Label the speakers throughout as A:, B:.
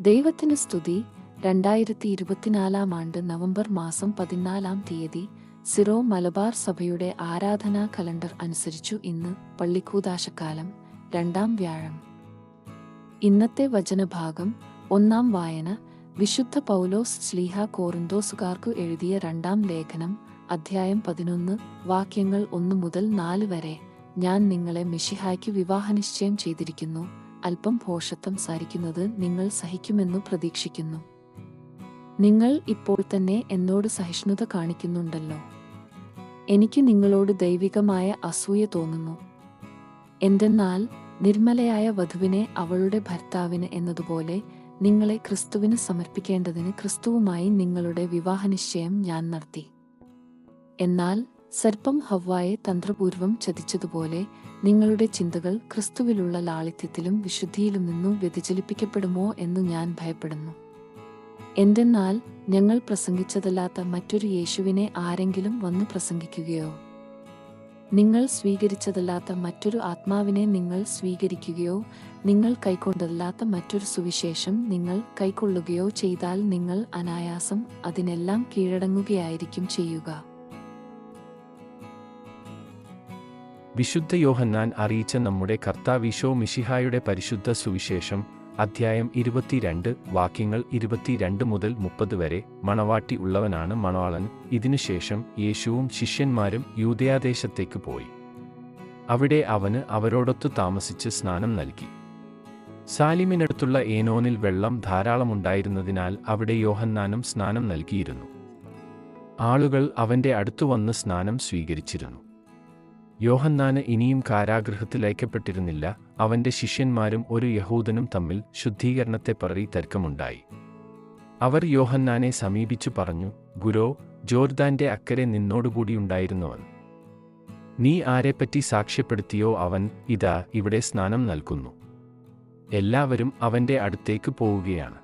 A: ദൈവത്തിന് സ്തുതി രണ്ടായിരത്തി ഇരുപത്തിനാലാം ആണ്ട് നവംബർ മാസം പതിനാലാം തീയതി സിറോ മലബാർ സഭയുടെ ആരാധനാ കലണ്ടർ അനുസരിച്ചു ഇന്ന് പള്ളിക്കൂതാശക്കാലം രണ്ടാം വ്യാഴം. ഇന്നത്തെ വചനഭാഗം ഒന്നാം വായന വിശുദ്ധ പൗലോസ് ശ്ലീഹ കോറിന്തോസുകാർക്കു എഴുതിയ രണ്ടാം ലേഖനം അധ്യായം പതിനൊന്ന് വാക്യങ്ങൾ ഒന്നു മുതൽ നാല് വരെ ഞാൻ നിങ്ങളെ മിഷിഹായ്ക്ക് വിവാഹനിശ്ചയം ചെയ്തിരിക്കുന്നു. അല്പം ഭോഷത്വം സാരിക്കുന്നത് നിങ്ങൾ സഹിക്കുമെന്നു പ്രതീക്ഷിക്കുന്നു. നിങ്ങൾ ഇപ്പോൾ തന്നെ എന്നോട് സഹിഷ്ണുത കാണിക്കുന്നുണ്ടല്ലോ. എനിക്ക് നിങ്ങളോട് ദൈവികമായ അസൂയ തോന്നുന്നു. എന്തെന്നാൽ നിർമ്മലയായ വധുവിനെ അവളുടെ ഭർത്താവിന് എന്നതുപോലെ നിങ്ങളെ ക്രിസ്തുവിന് സമർപ്പിക്കേണ്ടതിന് ക്രിസ്തുവുമായി നിങ്ങളുടെ വിവാഹനിശ്ചയം ഞാൻ നടത്തി. എന്നാൽ സർപ്പം ഹവ്വായെ തന്ത്രപൂർവം ചതിച്ചതുപോലെ നിങ്ങളുടെ ചിന്തകൾ ക്രിസ്തുവിലുള്ള ലാളിത്യത്തിലും വിശുദ്ധിയിലും നിന്നും വ്യതിചലിപ്പിക്കപ്പെടുമോ എന്ന് ഞാൻ ഭയപ്പെടുന്നു. എന്തെന്നാൽ ഞങ്ങൾ പ്രസംഗിച്ചതല്ലാത്ത മറ്റൊരു യേശുവിനെ ആരെങ്കിലും വന്നു പ്രസംഗിക്കുകയോ? നിങ്ങൾ സ്വീകരിച്ചതല്ലാത്ത മറ്റൊരു ആത്മാവിനെ നിങ്ങൾ സ്വീകരിക്കുകയോ? നിങ്ങൾ കൈക്കൊണ്ടതല്ലാത്ത മറ്റൊരു സുവിശേഷം നിങ്ങൾ കൈക്കൊള്ളുകയോ ചെയ്താൽ നിങ്ങൾ അനായാസം അതിനെല്ലാം കീഴടങ്ങുകയായിരിക്കും ചെയ്യുക.
B: വിശുദ്ധ യോഹന്നാൻ അറിയിച്ച നമ്മുടെ കർത്താവിശോ മിഷിഹായുടെ പരിശുദ്ധ സുവിശേഷം അധ്യായം ഇരുപത്തിരണ്ട് വാക്യങ്ങൾ ഇരുപത്തിരണ്ട് മുതൽ മുപ്പത് വരെ മണവാട്ടി ഉള്ളവനാണ് മണവാളൻ. ഇതിനുശേഷം യേശുവും ശിഷ്യന്മാരും യൂതയാദേശത്തേക്ക് പോയി. അവിടെ അവന് അവരോടൊത്ത് താമസിച്ച് സ്നാനം നൽകി. സാലിമിനടുത്തുള്ള ഏനോനിൽ വെള്ളം ധാരാളമുണ്ടായിരുന്നതിനാൽ അവിടെ യോഹന്നാനും സ്നാനം നൽകിയിരുന്നു. ആളുകൾ അവന്റെ അടുത്തു വന്ന് സ്നാനം സ്വീകരിച്ചിരുന്നു. യോഹന്നാന് ഇനിയും കാരാഗൃഹത്തിൽ അയക്കപ്പെട്ടിരുന്നില്ല. അവന്റെ ശിഷ്യന്മാരും ഒരു യഹൂദനും തമ്മിൽ ശുദ്ധീകരണത്തെ പറയി തർക്കമുണ്ടായി. അവർ യോഹന്നാനെ സമീപിച്ചു പറഞ്ഞു ഗുരോ ജോർദാന്റെ അക്കരെ നിന്നോടുകൂടിയുണ്ടായിരുന്നവൻ നീ ആരെപ്പറ്റി സാക്ഷ്യപ്പെടുത്തിയോ അവൻ ഇതാ ഇവിടെ സ്നാനം നൽകുന്നു. എല്ലാവരും അവന്റെ അടുത്തേക്ക് പോവുകയാണ്.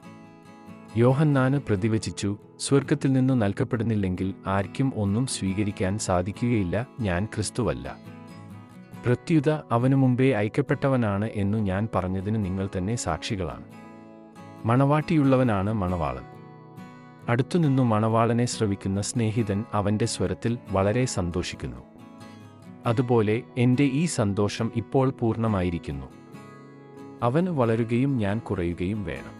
B: യോഹന്നാന് പ്രതിവചിച്ചു സ്വർഗത്തിൽ നിന്നു നൽകപ്പെടുന്നില്ലെങ്കിൽ ആർക്കും ഒന്നും സ്വീകരിക്കാൻ സാധിക്കുകയില്ല ഞാൻ ക്രിസ്തുവല്ല. പ്രത്യുത അവനു മുമ്പേ അയക്കപ്പെട്ടവനാണ് എന്നു ഞാൻ പറഞ്ഞതിന് നിങ്ങൾ തന്നെ സാക്ഷികളാണ്. മണവാട്ടിയുള്ളവനാണ് മണവാളൻ. അടുത്തുനിന്നു മണവാളനെ ശ്രവിക്കുന്ന സ്നേഹിതൻ അവന്റെ സ്വരത്തിൽ വളരെ സന്തോഷിക്കുന്നു. അതുപോലെ എന്റെ ഈ സന്തോഷം ഇപ്പോൾ പൂർണമായിരിക്കുന്നു. അവന് വളരുകയും ഞാൻ കുറയുകയും വേണം.